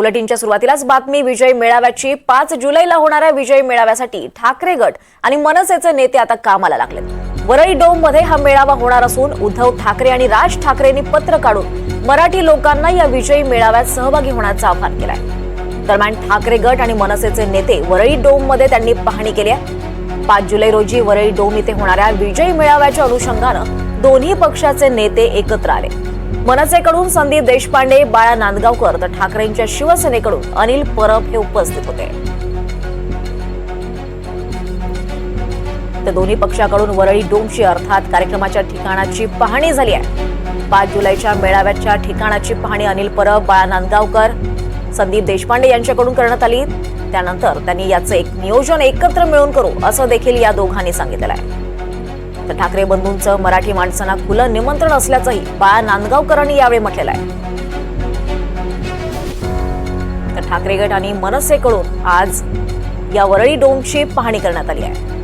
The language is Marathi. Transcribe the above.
बुलेटिनच्या सुरुवातीलाच बातमी विजय मेळाव्याची. पाच जुलैला होणाऱ्या विजय मेळाव्यासाठी ठाकरे गट आणि मनसेचे नेते आता कामाला लागलेत. वरळी डोममध्ये हा मेळावा होणार असून उद्धव ठाकरे आणि राज ठाकरेंनी पत्र काढून मराठी लोकांना या विजयी मेळाव्यात सहभागी होण्याचं आवाहन केलंय. दरम्यान ठाकरे गट आणि मनसेचे नेते वरळी डोममध्ये त्यांनी पाहणी केली आहे. पाच जुलै रोजी वरळी डोम इथे होणाऱ्या विजयी मेळाव्याच्या अनुषंगानं दोन्ही पक्षाचे नेते एकत्र आले. मनसेकडून संदीप देशपांडे बाळा नांदगावकर तर ठाकरेंच्या शिवसेनेकडून अनिल परब हे उपस्थित होते. तर दोन्ही पक्षाकडून वरळी डोमची अर्थात कार्यक्रमाच्या ठिकाणाची पाहणी झाली आहे. पाच जुलैच्या मेळाव्याच्या ठिकाणाची पाहणी अनिल परब बाळा नांदगावकर संदीप देशपांडे यांच्याकडून करण्यात आली. त्यानंतर त्यांनी याचं एक नियोजन एकत्र मिळून करू असं देखील या दोघांनी सांगितलं आहे. तर ठाकरे बंधूंचं मराठी माणसांना खुलं निमंत्रण असल्याचंही बाळा नांदगावकरांनी यावेळी म्हटलेलं आहे. तर ठाकरे गट आणि मनसेकडून आज या वरळी डोमची पाहणी करण्यात आली आहे.